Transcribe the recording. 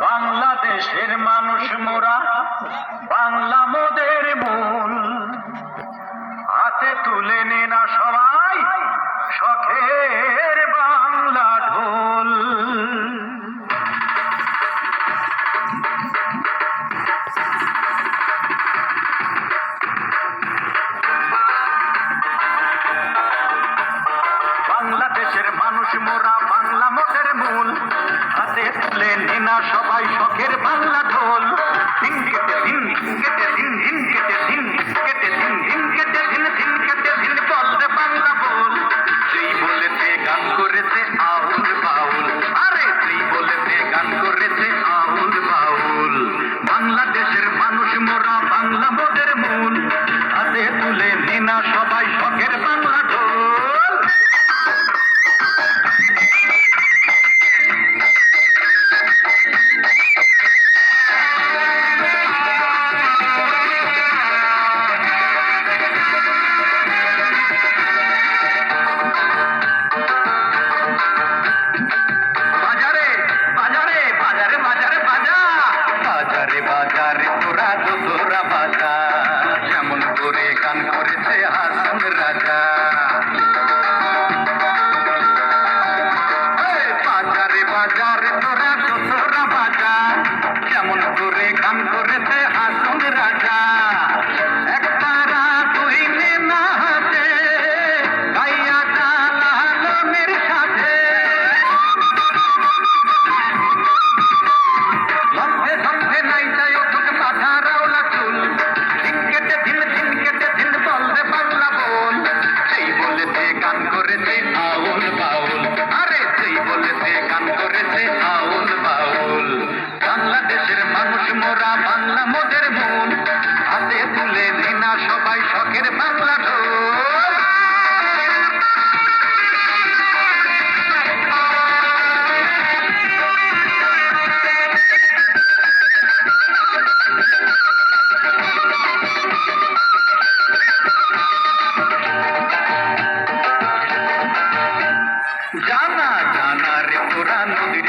বাংলাদেশের মানুষ মোরা, বাংলা মোদের মূল। হাতে তুলে নে না সবাই শখের বাংলা ঢোল। বাংলাদেশের মানুষ মোরা, বাংলা মোদের মূল। দেখলে নেনা সবাই শখের বাংলা ঢোল। দিন কেটে দিন দিন কেটে দিন দিন কেটে দিন। తురా రే బాజా రే తురా తురా బాజా সবাই শখের বাংলা জানা জানা রে তোরা নদীর